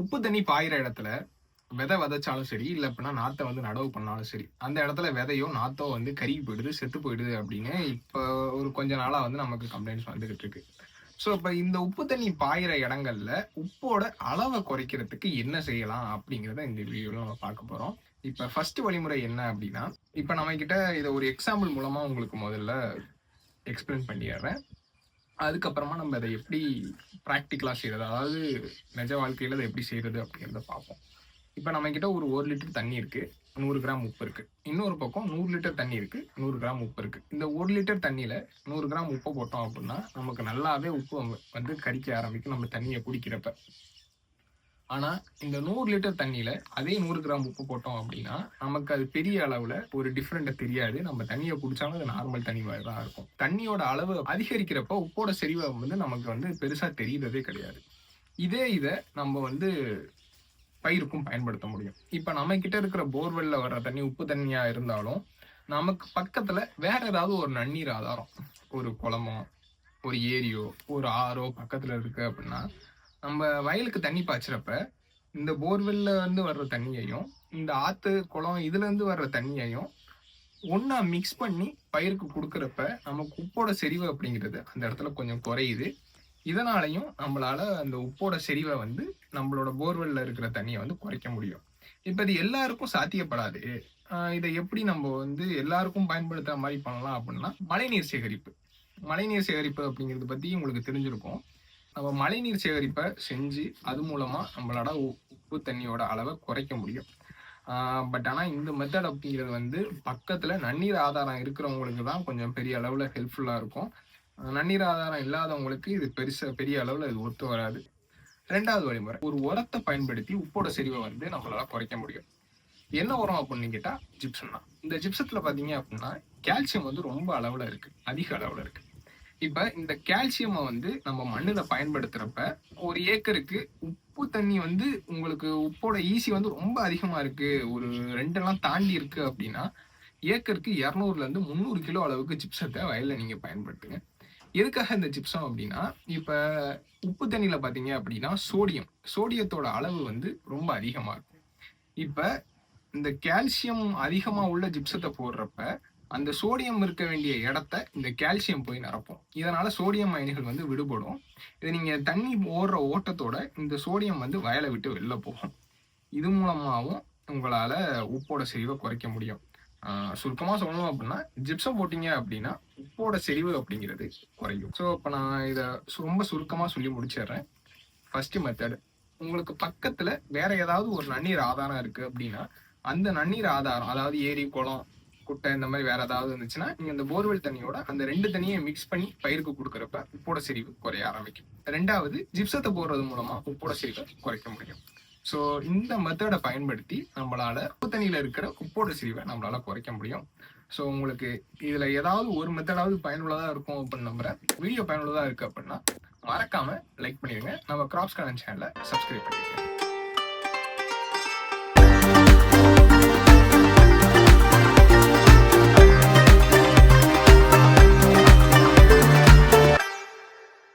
உப்பு தண்ணி பாயிற இடத்துல விதை விதைச்சாலும் சரி இல்லை அப்படின்னா நாத்தை வந்து நடவு பண்ணாலும் சரி அந்த இடத்துல விதையோ நாத்தோ வந்து கருகி போயிடுது செத்து போயிடுது அப்படின்னு இப்போ ஒரு கொஞ்ச நாளாக வந்து நமக்கு கம்ப்ளைண்ட்ஸ் வந்துகிட்டு இருக்கு. ஸோ இப்போ இந்த உப்பு தண்ணி பாயிற இடங்கள்ல உப்போட அளவை குறைக்கிறதுக்கு என்ன செய்யலாம் அப்படிங்கிறத இந்த வீடியோவில் நம்ம பார்க்க போகிறோம் இப்போ ஃபர்ஸ்ட் வழிமுறை என்ன அப்படின்னா இப்போ நம்ம கிட்ட இதை ஒரு எக்ஸாம்பிள் மூலமாக உங்களுக்கு முதல்ல எக்ஸ்பிளைன் பண்ணிடுறேன். அதுக்கப்புறமா நம்ம அதை எப்படி ப்ராக்டிக்கலாக செய்கிறது அதாவது நிஜ வாழ்க்கையில் அதை எப்படி செய்கிறது அப்படிங்கிறத பார்ப்போம். இப்போ நம்ம ஒரு ஒரு லிட்டர் தண்ணி இருக்குது நூறு கிராம் உப்பு இருக்குது இன்னொரு பக்கம் நூறு லிட்டர் தண்ணி இருக்குது நூறு கிராம் உப்பு இருக்குது இந்த ஒரு லிட்டர் தண்ணியில் நூறு கிராம் உப்பை போட்டோம் அப்படின்னா நமக்கு நல்லாவே உப்பு வந்து- வந்து ஆரம்பிக்கும். நம்ம தண்ணியை குடிக்கிறப்ப. ஆனா இந்த நூறு லிட்டர் தண்ணியில அதே நூறு கிராம் உப்பு போட்டோம் அப்படின்னா நமக்கு அது பெரிய அளவுல ஒரு டிஃப்ரெண்ட்டை தெரியாது. நம்ம தண்ணியை குடிச்சாலும் அது நார்மல் தண்ணி மாதிரி தான் இருக்கும். தண்ணியோட அளவு அதிகரிக்கிறப்ப உப்போட செறிவை வந்து நமக்கு வந்து பெருசா தெரியுறதே கிடையாது. இதே இதை நம்ம வந்து பயிருக்கும் பயன்படுத்த முடியும். இப்போ நம்ம கிட்ட இருக்கிற போர்வெல்ல வர்ற தண்ணி உப்பு தண்ணியா இருந்தாலும் நமக்கு பக்கத்துல வேற ஏதாவது ஒரு நன்னீர் ஆதாரம். ஒரு குளமோ ஒரு ஏரியோ ஒரு ஆறோ பக்கத்துல இருக்கு அப்படின்னா நம்ம வயலுக்கு தண்ணி பாய்ச்சிறப்ப இந்த போர்வெல்ல இருந்து வர்ற தண்ணியையும் இந்த ஆத்து குளம் இதுல இருந்து வர்ற தண்ணியையும் ஒன்றா மிக்ஸ் பண்ணி பயிருக்கு கொடுக்குறப்ப நமக்கு உப்போட செறிவு அப்படிங்கிறது அந்த இடத்துல கொஞ்சம் குறையுது. இதனாலையும் நம்மளால அந்த உப்போட செறிவை வந்து நம்மளோட போர்வெல்ல இருக்கிற தண்ணியை வந்து குறைக்க முடியும். இப்ப இது எல்லாருக்கும் சாத்தியப்படாது. இதை எப்படி நம்ம வந்து எல்லாருக்கும் பயன்படுத்துற மாதிரி பண்ணலாம் அப்படின்னா மழைநீர் சேகரிப்பு. மழைநீர் சேகரிப்பு அப்படிங்கிறது பத்தி உங்களுக்கு தெரிஞ்சிருக்கும். நம்ம மழைநீர் சேகரிப்பை செஞ்சு அது மூலமாக நம்மளோட உ- உப்பு தண்ணியோட அளவை குறைக்க முடியும். பட் ஆனால் இந்த மெத்தட் அப்படிங்கிறது வந்து பக்கத்தில் நன்னீர் ஆதாரம் இருக்கிறவங்களுக்கு தான் கொஞ்சம் பெரிய அளவில் ஹெல்ப்ஃபுல்லாக இருக்கும். நன்னீர் ஆதாரம் இல்லாதவங்களுக்கு இது பெருசாக பெரிய அளவில் இது ஒத்து வராது. ரெண்டாவது வழிமுறை ஒரு உரத்தை பயன்படுத்தி உப்போட செறிவை வந்து நம்மளால் குறைக்க முடியும். என்ன உரம் அப்படின்னு கேட்டால் ஜிப்சம் தான். இந்த ஜிப்சத்தில் பார்த்தீங்க அப்படின்னா கால்சியம் வந்து ரொம்ப அளவில் இருக்குது அதிக அளவில் இருக்குது இப்ப இந்த கால்சியமை வந்து நம்ம மண்ணுல பயன்படுத்துறப்ப ஒரு ஏக்கருக்கு உப்பு தண்ணி வந்து உங்களுக்கு உப்போட ஈசி வந்து ரொம்ப அதிகமா இருக்கு. ஒரு ரெண்டெல்லாம் தாண்டி இருக்கு அப்படின்னா ஏக்கருக்கு இரநூறுல இருந்து முந்நூறு கிலோ அளவுக்கு ஜிப்சத்தை வயல்ல நீங்க பயன்படுத்துங்க. எதுக்காக இந்த ஜிப்சம் அப்படின்னா இப்ப உப்பு தண்ணியில பாத்தீங்க அப்படின்னா சோடியம் சோடியத்தோட அளவு வந்து ரொம்ப அதிகமா இருக்கும் இப்ப இந்த கால்சியம் அதிகமா உள்ள ஜிப்சத்தை போடுறப்ப அந்த சோடியம் இருக்க வேண்டிய இடத்த இந்த கால்சியம் போய் நிரப்பும். இதனால சோடியம் அயனிகள் வந்து விடுபடும். இது நீங்க தண்ணி ஓடுற ஓட்டத்தோட இந்த சோடியம் வந்து வயலை விட்டு வெளில போகும். இது மூலமாகவும் உங்களால உப்போட செறிவை குறைக்க முடியும். சுருக்கமாக சொல்லணும் அப்படின்னா ஜிப்சம் போட்டீங்க அப்படின்னா உப்போட செறிவு அப்படிங்கிறது குறையும். ஸோ இப்போ நான் இதை ரொம்ப சுருக்கமாக சொல்லி முடிச்சிடுறேன். ஃபஸ்ட்டு மெத்தட் உங்களுக்கு பக்கத்தில் வேற ஏதாவது ஒரு நன்னீர் ஆதாரம் இருக்குது அப்படின்னா அந்த நன்னீர் ஆதாரம் அதாவது ஏரி குளம் குட்டை இந்த மாதிரி வேற ஏதாவது இருந்துச்சுன்னா நீங்க இந்த போர்வெல் தண்ணியோட அந்த ரெண்டு தண்ணியை மிக்ஸ் பண்ணி பயிருக்கு கொடுக்குறப்ப உப்போட செறிவு குறைய ஆரம்பிக்கும். ரெண்டாவது ஜிப்சத்தை போடுறது மூலமா உப்போட செறிவை குறைக்க முடியும். ஸோ இந்த மெத்தடை பயன்படுத்தி நம்மளால உப்பு தண்ணியில இருக்கிற உப்போட செறிவை நம்மளால குறைக்க முடியும். ஸோ உங்களுக்கு இதுல ஏதாவது ஒரு மெத்தடாவது பயனுள்ளதா இருக்கும் அப்படின்னு நம்புறேன். வீடியோ பயனுள்ளதா இருக்கு அப்படின்னா மறக்காம லைக் பண்ணிடுங்க. நம்ம கிராப்ஸ் கடன் சேனலை சப்ஸ்கிரைப் பண்ணிடுங்க.